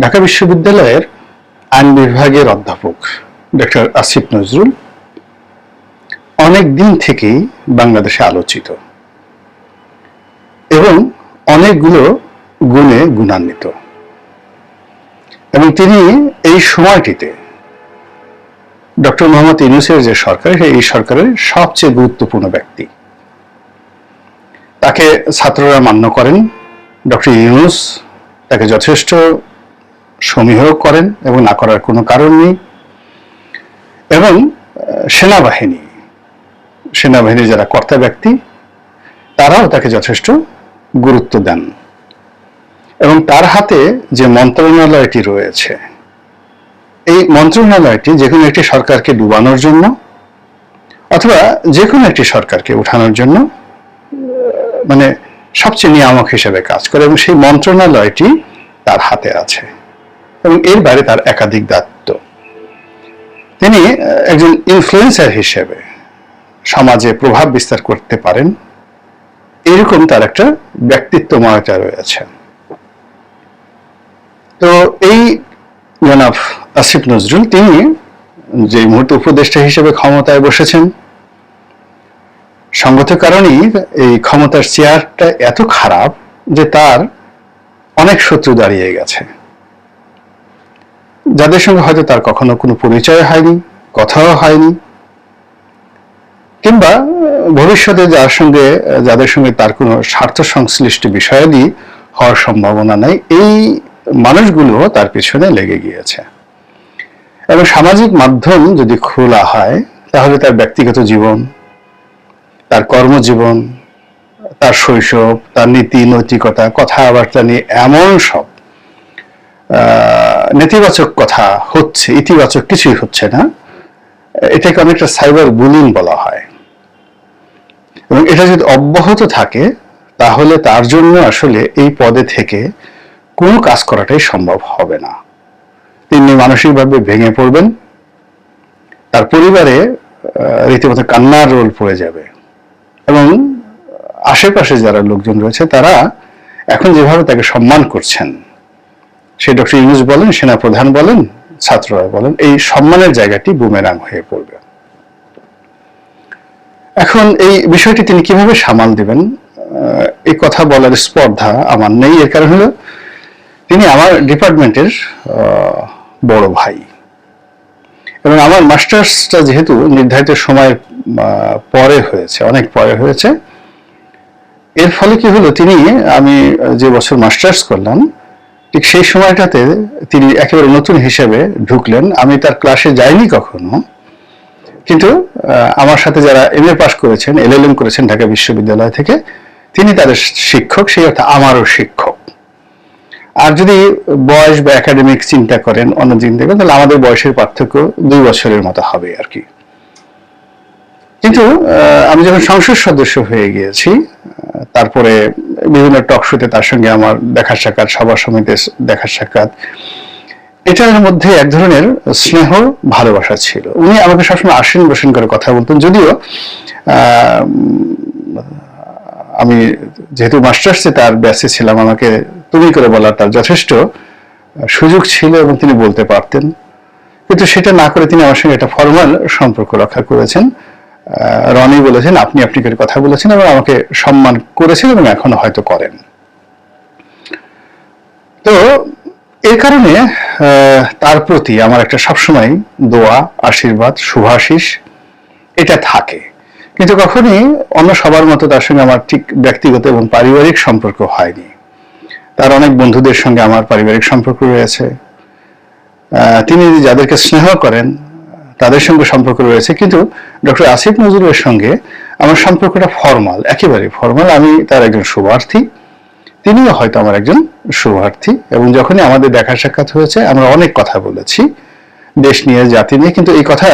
ঢাকা বিশ্ববিদ্যালয়ের আইন বিভাগের অধ্যাপক ডক্টর আসিফ নজরুল অনেক দিন থেকেই বাংলাদেশে আলোচিত এবং অনেকগুলো গুণে গুণান্বিত। এবং তিনি এই সময়টিতে ডক্টর মোহাম্মদ ইউনুসের যে সরকার এই সরকারের সবচেয়ে গুরুত্বপূর্ণ ব্যক্তি। তাকে ছাত্ররা মান্য করেন। ডক্টর ইউনুস তাকে যথেষ্ট সমীহ করেন এবং না করার কোনো কারণ নেই। এবং সেনাবাহিনী, সেনাবাহিনীর যারা কর্তা ব্যক্তি, তারাও তাকে যথেষ্ট গুরুত্ব দেন। এবং তার হাতে যে মন্ত্রণালয়টি রয়েছে, এই মন্ত্রণালয়টি যে কোনো একটি সরকারকে ডুবানোর জন্য অথবা যে কোনো একটি সরকারকে উঠানোর জন্য মানে সবচেয়ে নিয়ামক হিসেবে কাজ করে এবং সেই মন্ত্রণালয়টি তার হাতে আছে। এবং এর বাইরে তার একাধিক দায়িত্ব। তিনি একজন ইনফ্লুয়েন্সার হিসেবে সমাজে প্রভাব বিস্তার করতে পারেন। এরকম তার একটা ব্যক্তিত্বময়তা রয়েছে। তো এই জনাব আসিফ নজরুল, তিনি যে মুহূর্তে উপদেষ্টা হিসেবে ক্ষমতায় বসেছেন, সঙ্গত কারণেই এই ক্ষমতার চেয়ারটা এত খারাপ যে তার অনেক শত্রু দাঁড়িয়ে গেছে। যাদের সঙ্গে হয়তো তার কখনো কোনো পরিচয় হয়নি, কথাও হয়নি, কিংবা ভবিষ্যতে যার সঙ্গে, যাদের সঙ্গে তার কোনো স্বার্থ সংশ্লিষ্ট বিষয়াদি হওয়ার সম্ভাবনা নাই, এই মানুষগুলো তার পিছনে লেগে গিয়েছে। এবং সামাজিক মাধ্যম যদি খোলা হয়, তাহলে তার ব্যক্তিগত জীবন, তার কর্মজীবন, তার শৈশব, তার নীতি, নৈতিকতা, কথাবার্তা নিয়ে এমন সব নেতিবাচক কথা হচ্ছে, ইতিবাচক কিছুই হচ্ছে না। এটাকে অনেকটা সাইবার বুলিং বলা হয়। এবং এটা যদি অব্যাহত থাকে, তাহলে তার জন্য আসলে এই পদে থেকে কোনো কাজ করাটাই সম্ভব হবে না। তিনি মানসিকভাবে ভেঙে পড়বেন, তার পরিবারে রীতিমতো কান্নার রোল পড়ে যাবে। এবং আশেপাশে যারা লোকজন রয়েছে, তারা এখন যেভাবে তাকে সম্মান করছেন সে ডক্টর ইউনুস বলেন, সেনাপ্রধান বলেন, ছাত্ররা বলেন, এই সম্মানের জায়গাটি বুমেরাং হয়ে পড়বে। এখন এই বিষয়টি তিনি কীভাবে সামাল দিবেন? এই কথা বলার স্পর্ধা আমার নেই, এর কারণ হলো তিনি আমার ডিপার্টমেন্টের বড় ভাই। এবং আমার মাস্টার্সটা যেহেতু নির্ধারিত সময়ের পরে হয়েছে, অনেক পরে হয়েছে, এর ফলে কি হলো? তিনি, আমি যে বছর মাস্টার্স করলাম ঠিক সেই সময়টাতে তিনি একেবারে নতুন হিসেবে ঢুকলেন। আমি তার ক্লাসে যাইনি কখনো। কিন্তু আমার সাথে যারা এম এ পাশ করেছেন এলএলএম করেছেন ঢাকা বিশ্ববিদ্যালয় থেকে, তিনি তাদের শিক্ষক, সেই অর্থে আমারও শিক্ষক। আর যদি বয়স বা একাডেমিক চিন্তা করেন, অন্য চিন্তা করেন তাহলে আমাদের বয়সের পার্থক্য দুই বছরের মতো হবে আর কি। কিন্তু আমি যখন সংসদ সদস্য হয়ে গিয়েছি তারপরে বিভিন্ন টক শোতে তার সঙ্গে আমার দেখা সাক্ষাৎ, সভা সমিতি দেখা সাক্ষাৎ, এটার মধ্যে এক ধরনের স্নেহ, ভালোবাসা ছিল। উনি আমাকে সবসময় আসেন বসেন করে কথা বলতেন, যদিও আমি যেহেতু মাস্টার্সে তার ব্যাসে ছিলাম, আমাকে তুমি করে বলার তার যথেষ্ট সুযোগ ছিল এবং তিনি বলতে পারতেন। কিন্তু সেটা না করে তিনি আমার সঙ্গে একটা ফর্মাল সম্পর্ক রক্ষা করেছেন। রনি বলেছেন, আপনি আপনি করে কথা বলেছেন এবং আমাকে সম্মান করেছেন এবং এখনও হয়তো করেন। তো এর কারণে তার প্রতি আমার একটা সবসময় দোয়া, আশীর্বাদ, শুভাশিস, এটা থাকে। কিন্তু কখনই অন্য সবার মতো তার সঙ্গে আমার ঠিক ব্যক্তিগত এবং পারিবারিক সম্পর্ক হয়নি। তার অনেক বন্ধুদের সঙ্গে আমার পারিবারিক সম্পর্ক রয়েছে। তিনি যাদেরকে স্নেহ করেন তাদের সঙ্গে সম্পর্ক রয়েছে। কিন্তু ডক্টর আসিফ নজরুলের সঙ্গে আমার সম্পর্কটা ফর্মাল, একেবারে ফর্মাল। আমি তার একজন শুভার্থী, তিনিও হয়তো আমার একজন শুভার্থী। এবং যখনই আমাদের দেখা সাক্ষাৎ হয়েছে, আমরা অনেক কথা বলেছি, দেশ নিয়ে, জাতি নিয়ে, কিন্তু এই কথা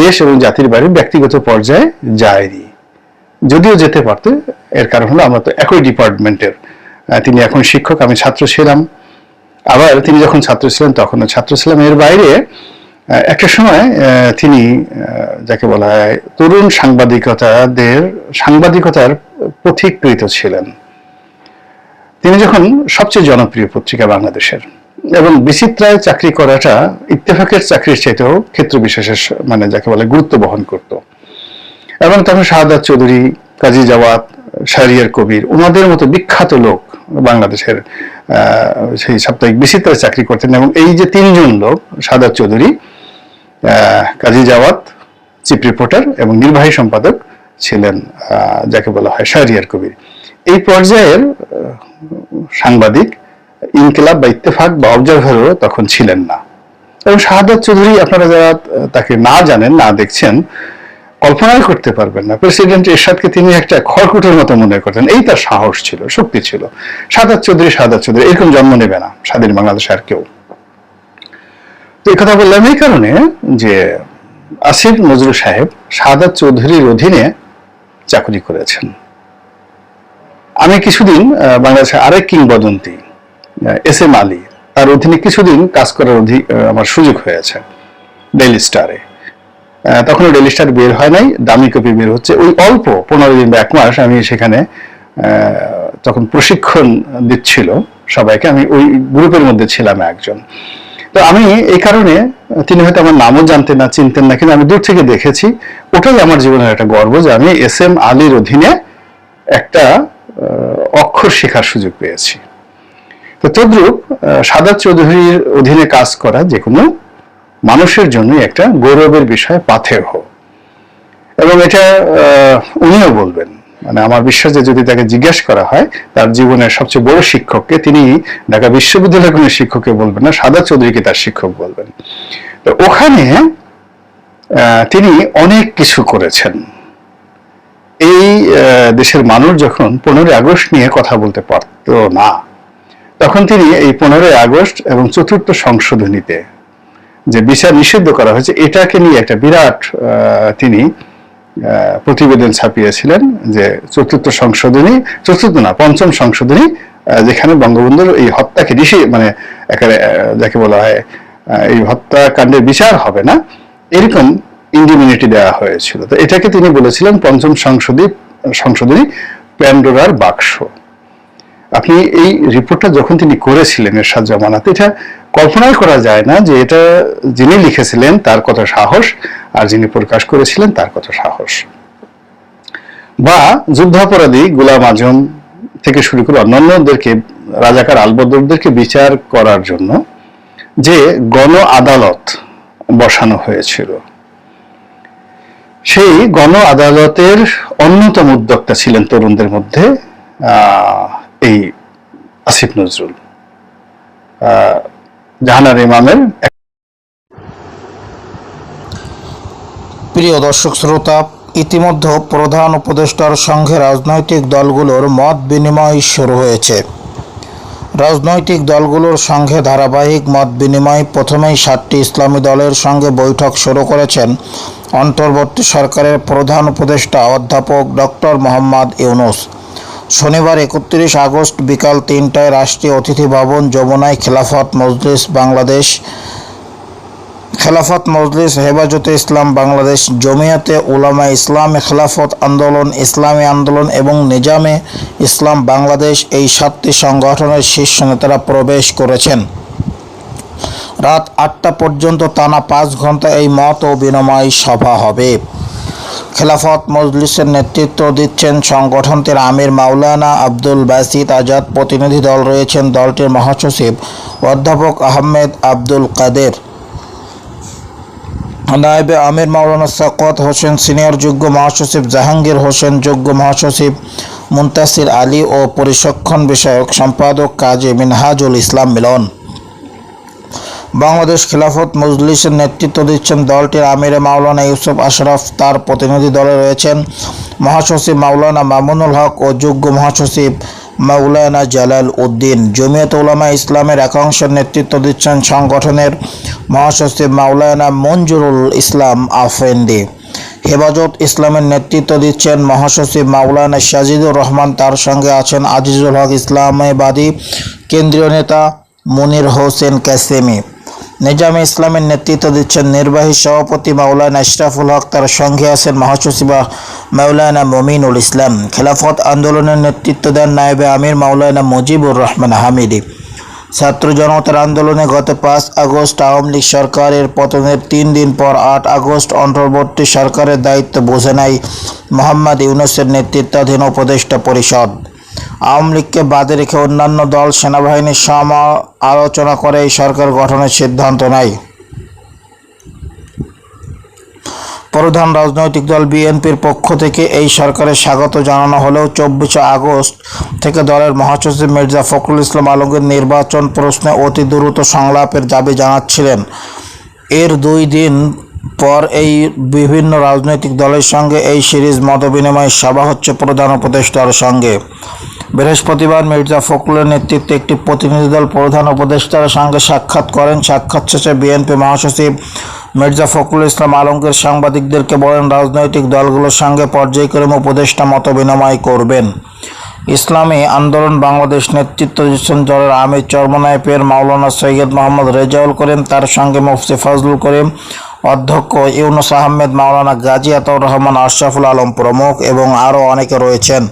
দেশ এবং জাতির বাইরে ব্যক্তিগত পর্যায়ে যায়নি। যদিও যেতে পারতো, এর কারণ হলো আমরা তো একই ডিপার্টমেন্টের। তিনি এখন শিক্ষক, আমি ছাত্র ছিলাম। আবার তিনি যখন ছাত্র ছিলেন, তখনও ছাত্র ছিলাম। এর বাইরে একটা সময় তিনি যাকে বলা হয় তরুণ সাংবাদিকতাদের, সাংবাদিকতার পথিকৃত ছিলেন। তিনি যখন সবচেয়ে জনপ্রিয় পত্রিকা বাংলাদেশের এবং বিচিত্রায় চাকরি করাটা ইত্তেফাকের চাকরির চাইতেও ক্ষেত্র বিশেষের মানে যাকে বলে গুরুত্ব বহন করত। এবং তখন শাহাদাত চৌধুরী, কাজী জাওয়াত শাহরিয়ার কবির, ওনাদের মতো বিখ্যাত লোক বাংলাদেশের সেই সাপ্তাহিক বিচিত্রায় চাকরি করতেন এবং এই যে তিনজন লোক, শাহাদাত চৌধুরী কাজী জাওয়াত, চিফ রিপোর্টার এবং নির্বাহী সম্পাদক ছিলেন যাকে বলা হয় শাহরিয়ার কবির। এই পর্যায়ের সাংবাদিক, ইনকিলাব বা ইত্তেফাক বা অবজারভারও তখন ছিলেন না। এবং শাহাদাত চৌধুরী, আপনারা যারা তাকে না জানেন, না দেখছেন কল্পনাই করতে পারবেন না। প্রেসিডেন্ট এরশাদকে তিনি একটা খড়কুটের মতো মনে করতেন। এই তার সাহস ছিল, শক্তি ছিল। শাহাদাত চৌধুরী শাহাদাত চৌধুরী, এরকম জন্ম নেবে না, স্বাধীন বাংলাদেশ আর কেউ। তো এই কথা বললাম এই কারণে যে আসিফ নজরুল সাহেব শাহাদাত চৌধুরীর অধীনে চাকরি করেছেন। আমি কিছুদিন বাংলাদেশের আরেক কিংবদন্তি এস এম আলী, তার অধীনে কিছুদিন কাজ করার আমার সুযোগ হয়েছে ডেইলি স্টারে তখনও ডেইলি স্টার বের হয় নাই, দামি কপি বের হচ্ছে। ওই অল্প, পনেরো দিন বা এক মাস আমি সেখানে তখন প্রশিক্ষণ দিচ্ছিল সবাইকে। আমি ওই গ্রুপের মধ্যে ছিলাম একজন। তো আমি এই কারণে, তিনি হয়তো আমার নামও জানতেন না, চিনতেন না, কিন্তু আমি দূর থেকে দেখেছি, ওটাই আমার জীবনের একটা গর্ব যে আমি এস এম আলীর অধীনে একটা অক্ষর শেখার সুযোগ পেয়েছি। তো তদ্রূপ সাদাত চৌধুরীর অধীনে কাজ করা যে কোনো মানুষের জন্যই একটা গৌরবের বিষয় পাথেয় এবং এটা উনিও বলবেন মানে আমার বিশ্বাস যে যদি তাকে জিজ্ঞেস করা হয়, তার জীবনের সবচেয়ে বড় শিক্ষককে তিনি ঢাকা বিশ্ববিদ্যালয়ের কোনো শিক্ষককে বলবেন না, সাদা চৌধুরীকে তার শিক্ষক বলবেন। তো ওখানে তিনি অনেক কিছু করেছেন। এই দেশের মানুষ যখন পনেরোই আগস্ট নিয়ে কথা বলতে পারত না, তখন তিনি এই পনেরোই আগস্ট এবং চতুর্থ সংশোধনীতে যে বিচার নিষিদ্ধ করা হয়েছে, এটাকে নিয়ে একটা বিরাট তিনি প্রতিবেদন ছাপিয়েছিলেন যে চতুর্থ সংশোধনী, চতুর্থ না, পঞ্চম সংশোধনী যেখানে বঙ্গবন্ধুর এই হত্যাকে ঋষি মানে একেবারে যাকে বলা হয় এই হত্যাকাণ্ডের বিচার হবে না, এরকম ইন্ডিমিউনিটি দেওয়া হয়েছিল। তো এটাকে তিনি বলেছিলেন পঞ্চম সংশোধনী সংশোধনী, প্যান্ডোরার বাক্স। আপনি এই রিপোর্টটা যখন তিনি করেছিলেন এরশাদ জামানাতে, এটা কল্পনাই করা যায় না যে এটা যিনি লিখেছিলেন তার কত সাহস আর যিনি প্রকাশ করেছিলেন তার কত সাহস। বা যুদ্ধাপরাধী গুলাম আজম থেকে শুরু করে অন্যান্যদেরকে, রাজাকার আলবদরদেরকে বিচার করার জন্য যে গণ আদালত বসানো হয়েছিল, সেই গণ আদালতের অন্যতম উদ্যোক্তা ছিলেন তরুণদের মধ্যে এই আসিফ নজরুল। জাহানার ইমামের প্রিয় দর্শক শ্রোতা, ইতিমধ্যে প্রধান উপদেষ্টার সঙ্গে রাজনৈতিক দলগুলোর মত বিনিময় শুরু হয়েছে। রাজনৈতিক দলগুলোর সঙ্গে ধারাবাহিক মত বিনিময় প্রথমেই সাতটি ইসলামী দলের সঙ্গে বৈঠক শুরু করেছেন অন্তর্বর্তী সরকারের প্রধান উপদেষ্টা অধ্যাপক ডক্টর মোহাম্মদ ইউনুস। শনিবার একত্রিশ আগস্ট বিকাল তিনটায় রাষ্ট্রীয় অতিথি ভবন যমুনায় খেলাফত মজলিস বাংলাদেশ খেলাফত মজলিস হেফাজতে ইসলাম বাংলাদেশ জমিয়াতে উলামা ইসলাম খেলাফত আন্দোলন, ইসলামী আন্দোলন এবং নিজামে ইসলাম বাংলাদেশ এই সাতটি সংগঠনের শীর্ষ নেতারা প্রবেশ করেছেন। রাত আটটা পর্যন্ত টানা পাঁচ ঘণ্টা এই মত ও বিনিময় সভা হবে। খেলাফত মজলিসের নেতৃত্ব দিচ্ছেন সংগঠনটির আমির মাওলানা আব্দুল বাসিত আজাদ প্রতিনিধি দল রয়েছেন দলটির মহাসচিব অধ্যাপক আহমেদ আব্দুল কাদের। নায়েবে আমির মাওলানা সাকত হোসেন সিনিয়র যোগ্য মহাসচিব জাহাঙ্গীর হোসেন যোগ্য মহাসচিব মুন্তাসির আলী ও পরিসক্ষণ বিষয়ক সম্পাদক কাজী মিনহাজুল ইসলাম মিলন। বাংলাদেশ খিলাফত মজলিসের নেতৃত্ব দিচ্ছেন দলটির আমিরে মাওলানা ইউসুফ আশরাফ। তার প্রতিনিধি দলে রয়েছেন মহাসচিব মাওলানা মামুনুল হক ও যোগ্য মহাসচিব মাওলানা জালাল উদ্দিন। জমিয়ত উলামা ইসলামের একাংশের নেতৃত্ব দিচ্ছেন সংগঠনের মহাসচিব মাওলানা মঞ্জুরুল ইসলাম আফেন্দি হেফাজত ইসলামের নেতৃত্ব দিচ্ছেন মহাসচিব মাওলানা সাজিদুর রহমান। তার সঙ্গে আছেন আজিজুল হক ইসলামাবাদী কেন্দ্রীয় নেতা মুনির হোসেন কাসেমি। নিজামে ইসলামের নেতৃত্ব দিচ্ছেন নির্বাহী সভাপতি মাওলানা ইশরাফুল হক। তার সঙ্গে আছেন মহাসচিব মাওলানা মমিনুল ইসলাম। খেলাফত আন্দোলনের নেতৃত্ব দেন নায়েবে আমির মাওলানা মুজিবুর রহমান হামিদি। ছাত্র জনতার আন্দোলনে গত পাঁচ আগস্ট আওয়ামী লীগ সরকারের পতনের তিন দিন পর আট আগস্ট অন্তর্বর্তী সরকারের দায়িত্ব বোঝে নেয় মোহাম্মদ ইউনুসের নেতৃত্বাধীন উপদেষ্টা পরিষদ। আওয়ামী লীগকে বাদে রেখে অন্যান্য দল সেনাবাহিনীর সম আলোচনা করে এই সরকার গঠনের সিদ্ধান্ত নেয়। প্রধান রাজনৈতিক দল বিএনপির পক্ষ থেকে এই সরকারের স্বাগত জানানো হলেও চব্বিশে আগস্ট থেকে দলের মহাসচিব মির্জা ফখরুল ইসলাম আলমগীর নির্বাচন প্রশ্নে অতি দ্রুত সংলাপের দাবি জানাচ্ছিলেন। এর দুই দিন পর এই বিভিন্ন রাজনৈতিক দলের সঙ্গে এই সিরিজ মতবিনিময় সভা হচ্ছে প্রধান উপদেষ্টার সঙ্গে। বৃহস্পতিবার মির্জা ফখরুলের নেতৃত্বে একটি প্রতিনিধি দল প্রধান উপদেষ্টার সঙ্গে সাক্ষাৎ করেন। সাক্ষাৎ শেষে বিএনপি মহাসচিব মির্জা ফখরুল ইসলাম আলমগীর সাংবাদিকদেরকে বলেন, রাজনৈতিক দলগুলোর সঙ্গে পর্যায়ক্রমে উপদেষ্টা মত বিনিময় করবেন। ইসলামী আন্দোলন বাংলাদেশ নেতৃত্ব দিচ্ছেন দলের আমির চরমনায় মাওলানা সৈয়দ মোহাম্মদ রেজাউল করিম, তার সঙ্গে মুফতি ফজলুল করিম, অধ্যক্ষ ইউনুস আহমেদ, মাওলানা গাজী আতাউর রহমান, আশরাফুল আলম প্রমুখ এবং আরও অনেকে রয়েছেন।